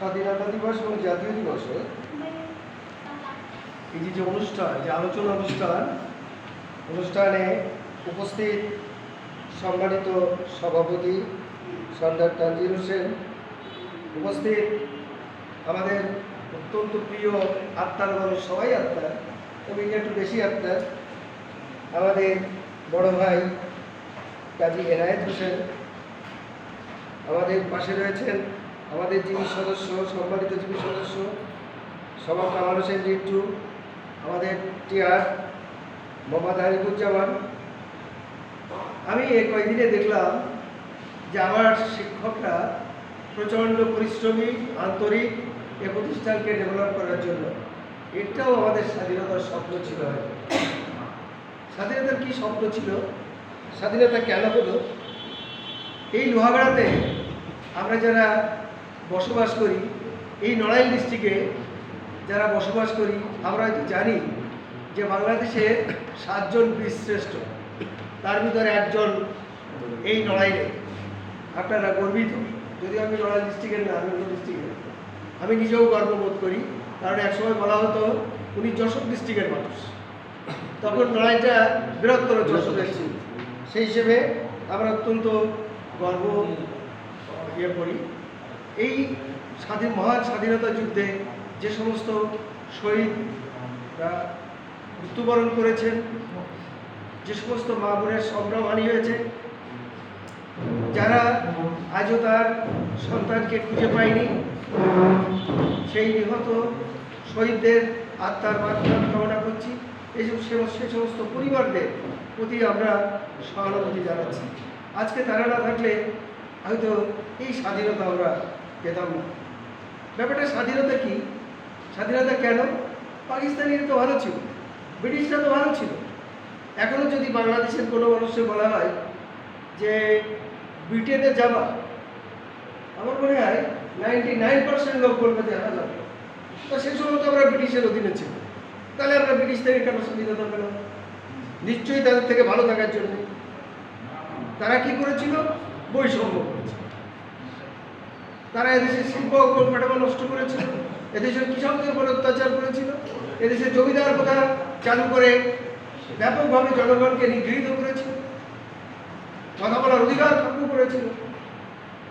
স্বাধীনতা দিবস এবং জাতীয় দিবসে এই যে যে অনুষ্ঠান যে আলোচনা অনুষ্ঠান, অনুষ্ঠানে উপস্থিত সম্মানিত সভাপতি সর্দার তানজির হোসেন, উপস্থিত আমাদের অত্যন্ত প্রিয় আত্মার মানুষ সবাই আত্মার তবে একটু বেশি আত্মার আমাদের বড় ভাই কাজী এনায়েত হোসেন, আমাদের পাশে রয়েছেন আমাদের যিনি সদস্য, সম্মানিত যিনি সদস্য, সভা কামাল হোসেন জিট্টু, আমাদের টিআর মোহাম্মদ হারিফুজ্জামান আমি এই কয়েকদিনে দেখলাম যে আমার শিক্ষকরা প্রচণ্ড পরিশ্রমী, আন্তরিক এ প্রতিষ্ঠানকে ডেভেলপ করার জন্য। এটাও আমাদের স্বাধীনতার স্বপ্ন ছিল স্বাধীনতার কী স্বপ্ন ছিল? স্বাধীনতা কেন হলো? এই লোহাগড়াতে আমরা যারা বসবাস করি এই নড়াইল ডিস্ট্রিক্টে যারা বসবাস করি আমরা হয়তো জানি যে বাংলাদেশের সাতজন বীরশ্রেষ্ঠ। তার ভিতরে একজন এই নড়াইলে। আপনারা গর্বিত। যদি আমি নড়াইল ডিস্ট্রিক্টের না আমি অন্য ডিস্ট্রিক্টের আমি নিজেও গর্ববোধ করি কারণ একসময় বলা হতো উনি যশোর ডিস্ট্রিক্টের মানুষ। তখন নড়াইলটা বৃহত্তর যশোরের ছিল সেই হিসেবে আমরা অত্যন্ত গর্ব ইয়ে করি। এই স্বাধীন, মহান স্বাধীনতা যুদ্ধে যে সমস্ত শহীদরা মৃত্যুবরণ করেছেন, যে সমস্ত মা বোনের সংগ্রামহানি হয়েছে, যারা আজও তার সন্তানকে খুঁজে পায়নি, সেই নিহত শহীদদের আত্মার বার্তা কামনা করছি। এইসব সে সমস্ত পরিবারদের প্রতি আমরা সহানুভূতি জানাচ্ছি। আজকে তারা না থাকলে হয়তো এই স্বাধীনতা আমরা পেতাম না ব্যাপারটা স্বাধীনতা কি? স্বাধীনতা কেন? পাকিস্তানিরা তো ভালো ছিল, ব্রিটিশরা তো ভালো ছিল। এখনও যদি বাংলাদেশের কোনো মানুষকে বলা হয় যে ব্রিটেনে যাবা, আমার মনে হয় নাইনটি নাইন পার্সেন্ট লোক বলবে যে হ্যাঁ তো সে সময় তো আমরা ব্রিটিশের অধীনে ছিল তাহলে আমরা ব্রিটিশ থেকে কেন স্বাধীনতা পেলাম নিশ্চয়ই তাদের থেকে ভালো থাকার জন্য। তারা কি করেছিল? বৈষম্য করেছিল। তারা এদেশের শিল্প কাঠামো নষ্ট করেছিল, এদেশের কৃষকদের উপর অত্যাচার করেছিল, এদেশের জমিদার প্রথা চালু করে ব্যাপকভাবে জনগণকে নিগৃহীত করেছিল, কথা বলার অধিকার ভঙ্গ করেছিল।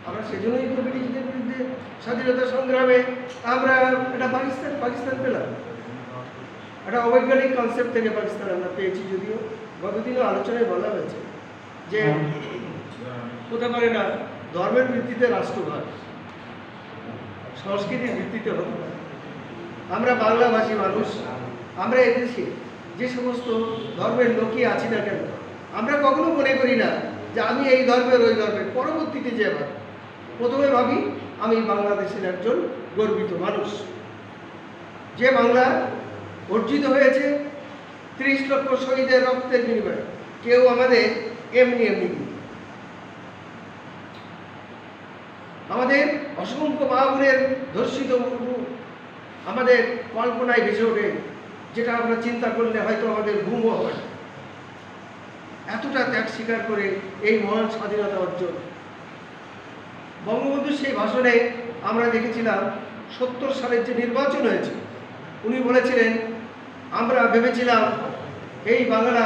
আমরা সেজন্যই তো ব্রিটিশদের বিরুদ্ধে স্বাধীনতা সংগ্রামে আমরা এটা পাকিস্তান পাকিস্তান পেলাম। একটা অবৈজ্ঞানিক কনসেপ্ট থেকে পাকিস্তান আমরা পেয়েছি যদিও, গতদিনও আলোচনায় বলা হয়েছে যে হতে পারে না, ধর্মের ভিত্তিতে রাষ্ট্রভাগ। সংস্কৃতির ভিত্তিতে হতে আমরা বাংলাভাষী মানুষ, আমরা এদেশে যে সমস্ত ধর্মের লোকই আছি না কেন, আমরা কখনো মনে করি না যে আমি এই ধর্মের ওই ধর্মের পরবর্তীতে যে ভাবি, প্রথমে ভাবি, আমি বাংলাদেশের একজন গর্বিত মানুষ। যে বাংলা অর্জিত হয়েছে, ত্রিশ লক্ষ শহীদের রক্তের বিনিময়ে। কেউ আমাদের এমনি এমনি দিন আমাদের অসংখ্য মাহবুরের ধর্ষিত আমাদের কল্পনায় ভেসে ওঠে, যেটা আমরা চিন্তা করলে হয়তো আমাদের ঘুমও হয় এতটা ত্যাগ স্বীকার করে এই মহান স্বাধীনতা অর্জন। বঙ্গবন্ধুর সেই ভাষণে আমরা দেখেছিলাম, সত্তর সালের যে নির্বাচন হয়েছে, উনি বলেছিলেন, আমরা ভেবেছিলাম এই বাংলা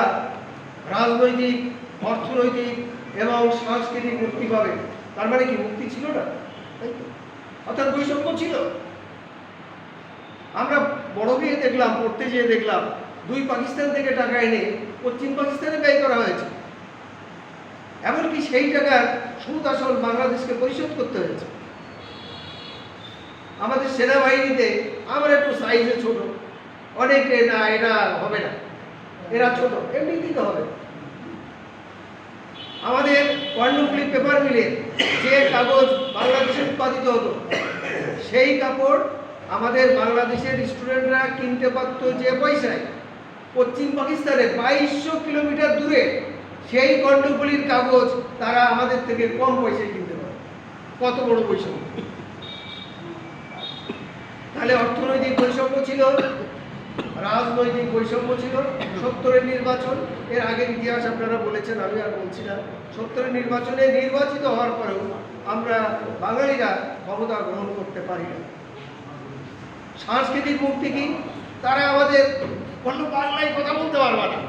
রাজনৈতিক, অর্থনৈতিক এবং সাংস্কৃতিক মুক্তি পাবে। তার মানে কি মুক্তি ছিল না? তাই তো? অর্থাৎ বৈষম্য ছিল। আমরা বড় বিয়ে দেখলাম, পড়তে যেয়ে দেখলাম, দুই পাকিস্তান থেকে টাকা এনে পশ্চিম পাকিস্তানে ব্যয় করা হয়েছে। এমনকি সেই টাকার সুদ আসল বাংলাদেশকে পরিশোধ করতে হয়েছে। আমাদের সেনাবাহিনীতে আমরা একটু সাইজে ছোট। অনেকে না, এরা হবে না। এরা ছোট। এমনি দিতে হবে। আমাদের কর্ণফুলি পেপার মিলে যে কাগজ বাংলাদেশে উৎপাদিত হতো, সেই কাপড় আমাদের বাংলাদেশের স্টুডেন্টরা কিনতে পারত যে পয়সায়। পশ্চিম পাকিস্তানে বাইশশো কিলোমিটার দূরে সেই কর্ণফুলির কাগজ তারা আমাদের থেকে কম পয়সায় কিনতে পারে কত বড় বৈষম্য? তাহলে অর্থনৈতিক বৈষম্য ছিল রাজনৈতিক বৈষম্য ছিল, সত্তরের নির্বাচন, এর আগের ইতিহাস আপনারা বলেছেন, আমি আর বলছি না। সত্তরের নির্বাচনে নির্বাচিত হওয়ার পরেও আমরা বাঙালিরা ক্ষমতা গ্রহণ করতে পারি না। সাংস্কৃতিক মুক্তি কি? তারা আমাদের কোনো বাংলায় কথা বলতে পারবে না।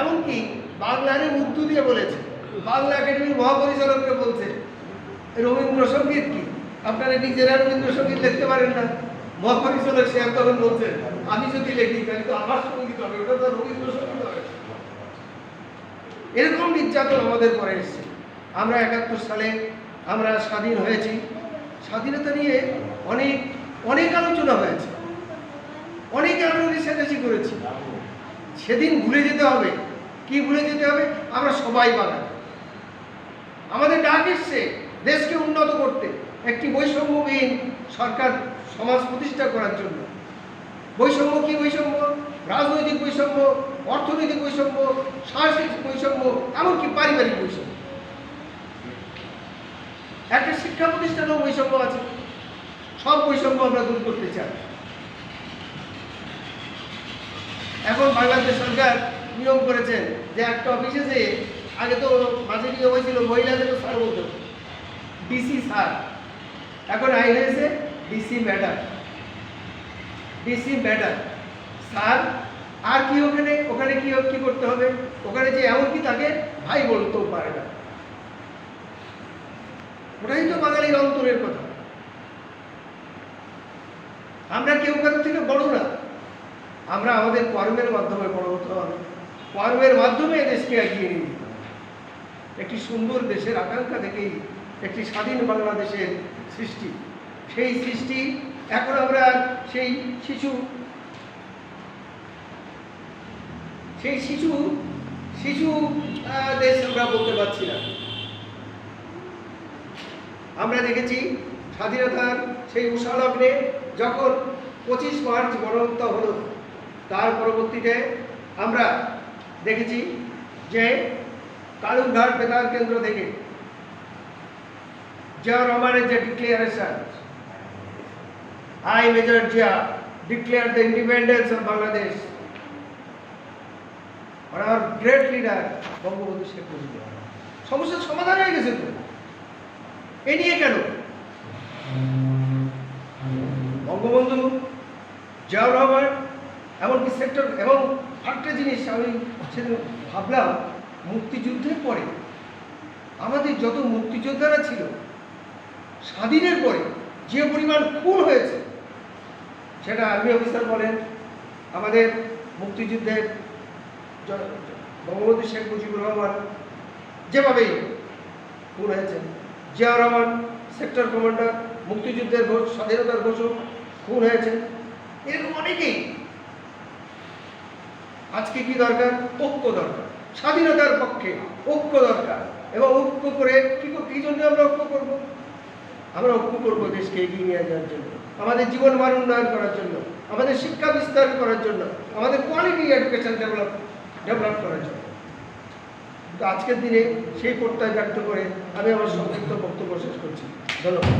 এমনকি বাংলারে উর্দু দিয়ে বলেছে। বাংলা একাডেমির মহাপরিচালককে বলছে, রবীন্দ্রসঙ্গীত কি? আপনারা নিজেরা রবীন্দ্রসঙ্গীত লিখতে পারেন না। মহাপরিচালক সে তখন বলছেন আমি যদি লিখি, তাহলে তো আমার সংগীত হবে, ওটা তো রবীন্দ্রসঙ্গীত হবে। এরকম নির্যাতন আমাদের পরে এসছে। আমরা একাত্তর সালে আমরা স্বাধীন হয়েছি। স্বাধীনতা নিয়ে অনেক অনেক আলোচনা হয়েছে। অনেক আমরা রেশারেশি করেছি। সেদিন ভুলে যেতে হবে। কি ভুলে যেতে হবে? আমরা সবাই বাঙালি আমাদের ডাক এসছে দেশকে উন্নত করতে। একটি বৈষম্যবিহীন সরকার সমাজ প্রতিষ্ঠা করার জন্য। বৈষম্য কি বৈষম্য? রাজনৈতিক বৈষম্য, অর্থনৈতিক বৈষম্য, সাংস্কৃতিক বৈষম্য, এমনকি পারিবারিক বৈষম্য। একটা শিক্ষা প্রতিষ্ঠানেও বৈষম্য আছে। সব বৈষম্য আমরা দূর করতে চাই। এখন বাংলাদেশ সরকার নিয়ম করেছেন যে একটা অফিসে যে আগে তো মাঝে নিয়ম হয়েছিল মহিলাদেরও স্যার বলতো ডিসি স্যার। এখন আইন হয়েছে DC madam. DC madam sir আর কি ওখানে ওখানে কি কি করতে হবে? ওখানে যে এমনকি তাকে ভাই বলতেও পারে না। ওটাই তো বাঙালির অন্তরের কথা। আমরা কেউ কারোর থেকে বড় না। আমরা আমাদের কর্মের মাধ্যমে বড় হতে হবে। কর্মের মাধ্যমে দেশকে এগিয়ে নিয়ে যেতে হবে। একটি সুন্দর দেশের আকাঙ্ক্ষা থেকেই একটি স্বাধীন বাংলাদেশের সৃষ্টি। সেই সৃষ্টি এখন আমরা সেই শিশু সেই শিশু শিশু দেশ আমরা বলতে পারছি না। আমরা দেখেছি স্বাধীনতার সেই উষালগ্নে যখন পঁচিশ মার্চ গণহত্যা হলো, তার পরবর্তীতে আমরা দেখেছি যে কালুরঘাট বেতার কেন্দ্র থেকে জিয়া রহমানের যে declaration I major Zia declare the independence of Bangladesh আর আমার গ্রেট লিডার বঙ্গবন্ধু শেখ মুজিবুর রহমান সমস্যার সমাধান হয়ে গেছে তো। এ নিয়ে কেন? বঙ্গবন্ধু, জিয়াউর রহমান, এমনকি সেক্টর এবং আরেকটা জিনিস আমি সেদিন ভাবলাম, মুক্তিযুদ্ধের পরে, আমাদের যত মুক্তিযোদ্ধারা ছিল, স্বাধীনের পরে যে পরিমাণ খুন হয়েছে সেটা আর্মি অফিসার বলেন, আমাদের মুক্তিযুদ্ধের বঙ্গবন্ধু শেখ মুজিবুর রহমান যেভাবেই খুন হয়েছেন, জিয়াউর রহমান সেক্টর কমান্ডার, মুক্তিযুদ্ধের ঘোষ, স্বাধীনতার ঘোষক খুন হয়েছে এরকম অনেকেই আজকে কি দরকার? ঐক্য দরকার। স্বাধীনতার পক্ষে ঐক্য দরকার। এবং ঐক্য কর- কি জন্য আমরা ঐক্য করব? আমরা ঐক্য করব দেশকে এগিয়ে নিয়ে যাওয়ার জন্য, আমাদের জীবন মান উন্নয়ন করার জন্য, আমাদের শিক্ষা বিস্তার করার জন্য, আমাদের কোয়ালিটি এডুকেশন ডেভেলপ ডেভেলপ করার জন্য। আজকের দিনে সেই প্রত্যয় ব্যক্ত করে আমি আমার সংক্ষিপ্ত বক্তব্য শেষ করছি। ধন্যবাদ।